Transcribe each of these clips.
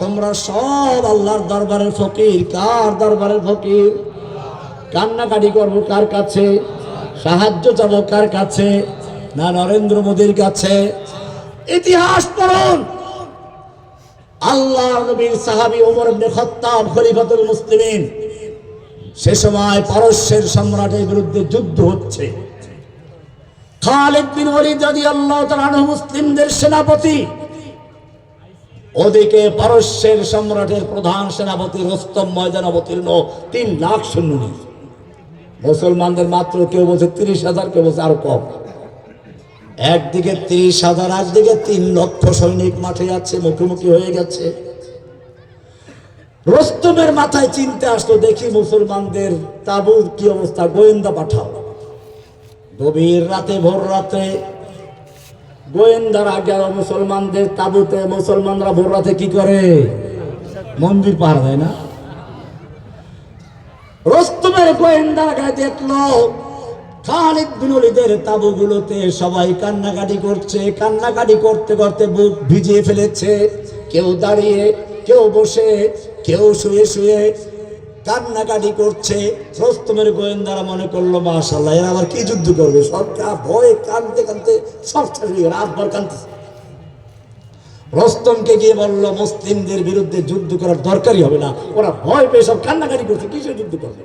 তোমরা সব আল্লাহর দরবারের ফকির। কার দরবারের ফকির? কান্নাকাটি করব কার কাছে? সাহায্য চাবো কার কাছে? না নরেন্দ্র মোদীর কাছে? ইতিহাস পড়ুন। আল্লাহ নবীর সাহাবী ওমর ইবনে খাত্তাব, খলিফাতুল মুসলিমিন, সে সময় পারস্যের সম্রাটের বিরুদ্ধে যুদ্ধ হচ্ছে। খালিদ বিন ওয়ালিদ রাদিয়াল্লাহু তাআলা মুসলিমদের সেনাপতি ওদিকে পারস্যের সম্রাটের প্রধান সেনাপতি রস্তম ময়দান অবতীর্ণ তিন লাখ সৈন্য নিয়ে মুসলমানদের মাত্র কেউ বলছে তিরিশ হাজার, কেউ বলছে আরও কম। একদিকে তিরিশ হাজার একদিকে তিন লক্ষ সৈনিক মাঠে যাচ্ছে, মুখোমুখি হয়ে গেছে। রস্তমের মাথায় চিনতে আসলো, দেখি মুসলমানদের তাবুর কি অবস্থা, গোয়েন্দা পাঠাও। গভীর রাতে, ভোর রাতে গোয়েন্দারা গেল মুসলমানদের তাবুতে, মুসলমানরা ভোর রাতে কি করে? মন্দির পার দেয় না। রস্তমের গোয়েন্দারা গায়ে দেখল সবাই কান্নাকাটি করছে। কান্নাকাটি করতে করতে বুক ভিজিয়ে ফেলেছে। কেউ দাঁড়িয়ে, কেউ বসে, কেউ শুয়ে শুয়ে কান্নাকাটি করছে। রস্তমের গোয়েন্দারা মনে করল মাশাল্লাহ এরা আবার কি যুদ্ধ করবে? সব ভয়ে কানতে কানতে সব রাতভর কানতেছে রস্তমকে গিয়ে বলল, মুসলিমদের বিরুদ্ধে যুদ্ধ করার দরকারই হবে না। ওরা ভয় পেয়ে সব কান্নাকাটি করছে, কিসের যুদ্ধ করবে?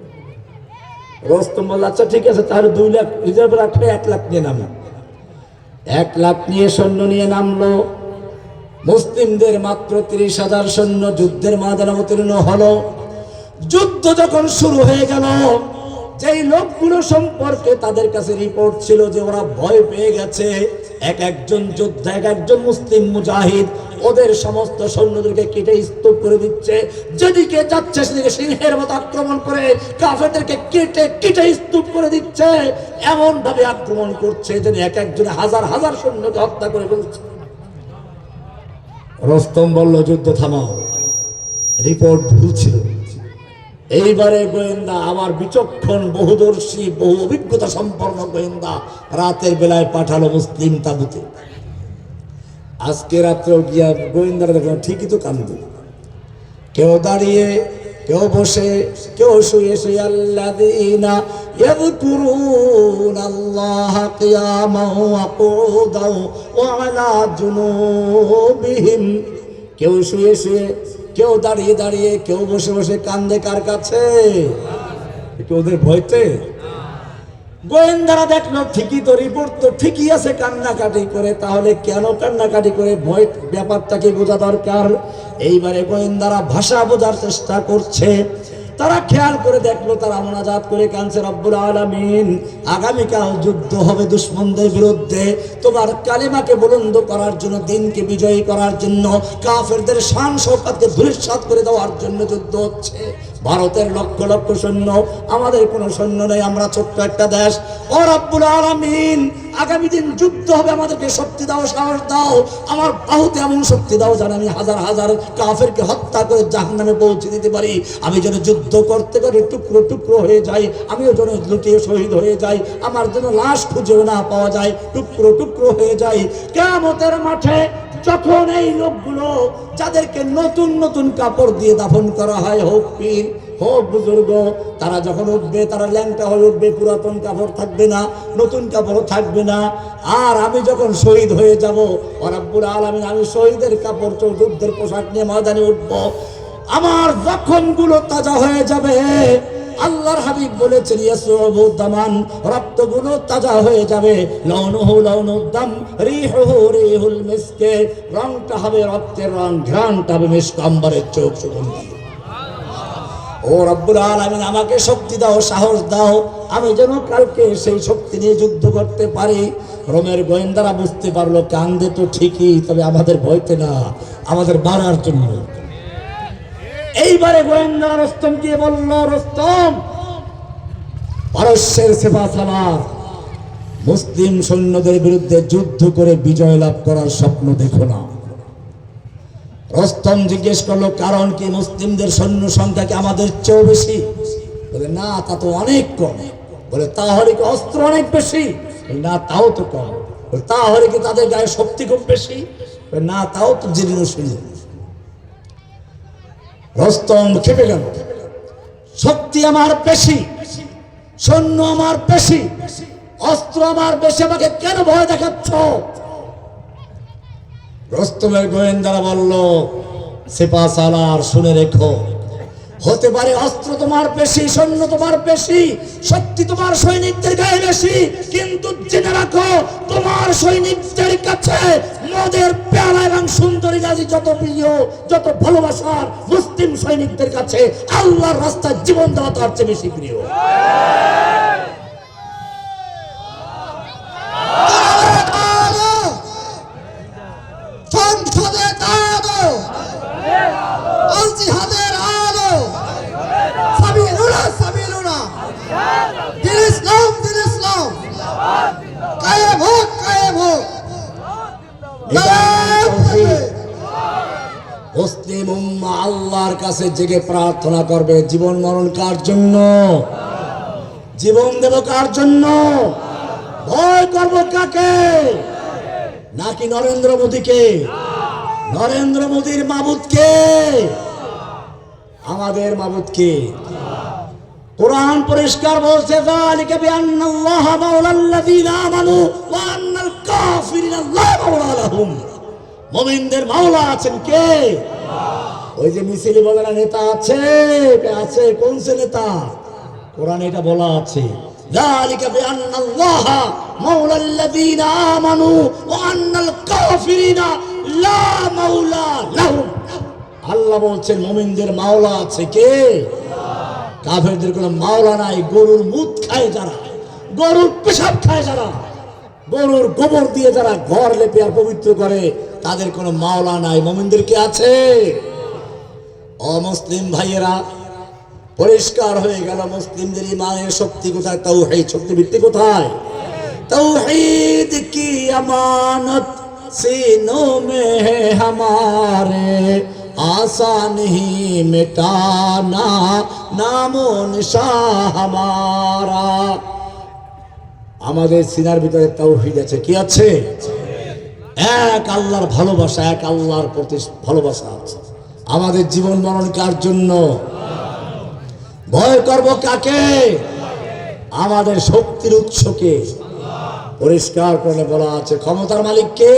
রস্তম বলল আচ্ছা ঠিক আছে, তাহলে দুই লাখ রিজার্ভ রাখলে এক লাখ নিয়ে নামো এক লাখ নিয়ে সৈন্য নিয়ে নামলো। মুসলিমদের মাত্র তিরিশ হাজার সৈন্য যুদ্ধের ময়দানে অবতীর্ণ হলো। যুদ্ধ যখন শুরু হয়ে গেল, যেই লোকগুলো সম্পর্কে তাদের কাছে রিপোর্ট ছিল যে ওরা ভয় পেয়ে গেছে, এক একজন যোদ্ধা, এক একজন মুসলিম মুজাহিদ, ওদের সমস্ত সৈন্যদেরকে কেটে স্তূপ করে দিচ্ছে। যেদিকে যাচ্ছে, সেদিকে সিংহের মতো আক্রমণ করে কাফেরদেরকে কেটে কেটে স্তূপ করে দিচ্ছে। এমন ভাবে আক্রমণ করছে যেন এক একজন হাজার হাজার সৈন্যকে হত্যা করে ফেলছে। রস্তম বলল, যুদ্ধ থামাও। রিপোর্ট ভুল ছিল। এইবারে গোয়েন্দা, আমার বিচক্ষণ, বহুদর্শী, বহু অভিজ্ঞতা সম্পন্ন গোয়েন্দা রাতের বেলায় পাঠালো মুসলিম তাবুতে। আজকে রাত্রেও গিয়া গোয়েন্দারা দেখলাম ঠিকই তো কান্দু। কেউ দাঁড়িয়ে, কেউ বসে, কেউ শুয়ে শুয়ে, আল্লাযীনা ইয়াযকুরুনা আল্লাহ কিয়ামান ওয়া কুউদান ওয়া আলা জুনুবিহিম। কেউ শুয়ে শুয়ে কেউ দাঁড়িয়ে দাঁড়িয়ে, কেউ বসে বসে কান্দে কার কাছে? ওদের ভয়তে? গোয়েন্দারা দেখল, ঠিকই তো রিপোর্ট তো ঠিকই আছে, কান্নাকাটি করে। তাহলে কেন কান্নাকাটি করে? ভয় ব্যাপারটাকে বোঝা দরকার? এইবারে গোয়েন্দারা ভাষা বোঝার চেষ্টা করছে। তারা খেয়াল করে দেখল, তারা মোনাজাত করে কানছে রব্বুল আলামিন, আগামীকাল যুদ্ধ হবে দুশ্মনদের বিরুদ্ধে। তোমার কালিমাকে বুলন্দ করার জন্য, দিনকে বিজয়ী করার জন্য, কাফেরদের শান শৌকতকে ধূলিসাৎ করে দেওয়ার জন্য যুদ্ধ হচ্ছে। ভারতের লক্ষ লক্ষ সৈন্য, আমাদের কোনো সৈন্য নেই, আমরা ছোট্ট একটা দেশ। ও রব্বুল আলামিন আগামী দিন যুদ্ধ হবে, আমাদেরকে শক্তি দাও, সাহস দাও। আমার বাহুতে এমন শক্তি দাও যেন আমি হাজার হাজার কাফেরকে হত্যা করে জাহান্নামে পৌঁছে দিতে পারি। আমি যেন যুদ্ধ করতে করে টুকরো টুকরো হয়ে যাই, আমিও যেন লুটিয়ে শহীদ হয়ে যাই, আমার যেন লাশ খুঁজেও না পাওয়া যায়, টুকরো টুকরো হয়ে যাই। কেমতের মাঠে যখন এই লোকগুলো যাদেরকে নতুন নতুন কাপড় দিয়ে দাফন করা হয়, হোক পীর হোক বুজুর্গ, তারা যখন উঠবে, তারা ল্যাংটা হয়ে উঠবে, পুরাতন কাপড় থাকবে না, নতুন কাপড় থাকবে না। আর আমি যখন শহীদ হয়ে যাব অরাব্বুল আলমিন, আমি শহীদের কাপড় যুদ্ধের পোশাক নিয়ে ময়দানে উঠবো। আমার জখমগুলো তাজা হয়ে যাবে, আল্লাহর হাবিব বলেছেন ইয়াসুবু দামান রক্তগুলো তাজা হয়ে যাবে। লৌনুহু লৌনুদ্দাম রিহুহু রিহুল মিসকে। রংটা হবে রক্তের রং, ঘ্রাণটা হবে মিসক আম্বরের চোখ সুগন্ধি। ও রব্বুল আলামিন, আমাকে শক্তি দাও, সাহস দাও। আমি যেন কালকে সেই শক্তি নিয়ে যুদ্ধ করতে পারি। রোমের গোয়েন্দারা বুঝতে পারল, কান্দে তো ঠিকই, তবে আমাদের ভয়তে না, আমাদের বাড়ার জন্য। এইবারে গোয়েন্দা রস্তম গিয়ে বলল, রস্তম, পারস্যের সেবা সালার মুসলিম সৈন্যদের বিরুদ্ধে যুদ্ধ করে বিজয় লাভ করার স্বপ্ন দেখো না। রস্তম জিজ্ঞেস করল কারণ কি মুসলিমদের সৈন্য সংখ্যা কি আমাদের চেয়েও বেশি? বলে না তা তো অনেক কম। বলে তাহলে কি অস্ত্র অনেক বেশি? না তাও তো কম। বলে, তাহলে কি তাদের গায়ে শক্তি খুব বেশি? না তাও তো জীর্ণ শরীর। রস্তম খেপে গেল। শক্তি আমার বেশি সৈন্য আমার বেশি অস্ত্র আমার বেশি আমাকে কেন ভয় দেখাচ্ছ? রস্তমের গোয়েন্দারা বলল, সেপা সালার শুনে রেখো। হতে পারে অস্ত্র তোমার বেশি সৈন্য তোমার বেশি শক্তি তোমার সৈনিকদের গায়ে বেশি, কিন্তু জেনে রাখো, তোমার সৈনিকদের কাছে মদের পেয়ালা এবং সুন্দরী রাজি যত প্রিয়, যত ভালোবাসার মুসলিম সৈনিকদের কাছে আল্লাহর রাস্তায় জীবন দেওয়া তার চেয়ে বেশি প্রিয়। আল্লাহর কাছে জেগে প্রার্থনা করবে, জীবন মরণ কার জন্য? জীবন দেব কার জন্য? ভয় করব কাকে? নাকি নরেন্দ্র মোদীকে? নরেন্দ্র মোদীর মাবুদকে? আমাদের মাবুদকে। কোরআন পরিষ্কার বলছে, যালিকা বিআন্নাল্লাহ মাওলাল্লাযীনা আমানু ওয়া আন্নাল কাফিরিনা লা মাওলা লাহুম। মুমিনদের মাওলা আছেন কে? ওই যে মিছিলি বলে নেতা আছে আছে? কোন সে নেতা? কোরআনে এটা বলা আছে। মাওলা লাহুম। আল্লাহ বলছেন, মুমিনদের মাওলা আছে কে? কাফেরদের কোনো মাওলা নাই, গরুর মুখ খায় যারা, গরুর পেশাব খায় যারা, গরুর গোবর দিয়ে যারা ঘর লেপে আর পবিত্র করে, তাদের কোনো মাওলা নাই, মোমিনদের কি আছে? অমুসলিম ভাইয়েরা পরিষ্কার হয়ে গেল মুসলিমদের ইমানের শক্তি কোথায় তাও এই শক্তি ভিত্তি কোথায় तौहीद की अमानत सीनों में है हमारे आसान नहीं मिटाना नामो निशा हमारा আমাদের সিনার ভিতরে তৌহিদ আছে কি আছে এক আল্লাহর ভালোবাসা এক আল্লাহর প্রতি ভালোবাসা আছে আমাদের জীবন মরণ কার জন্য? ভয় করব কাকে? আমাদের শক্তির উৎসকে। পরিষ্কার করে বলা আছে, ক্ষমতার মালিক কে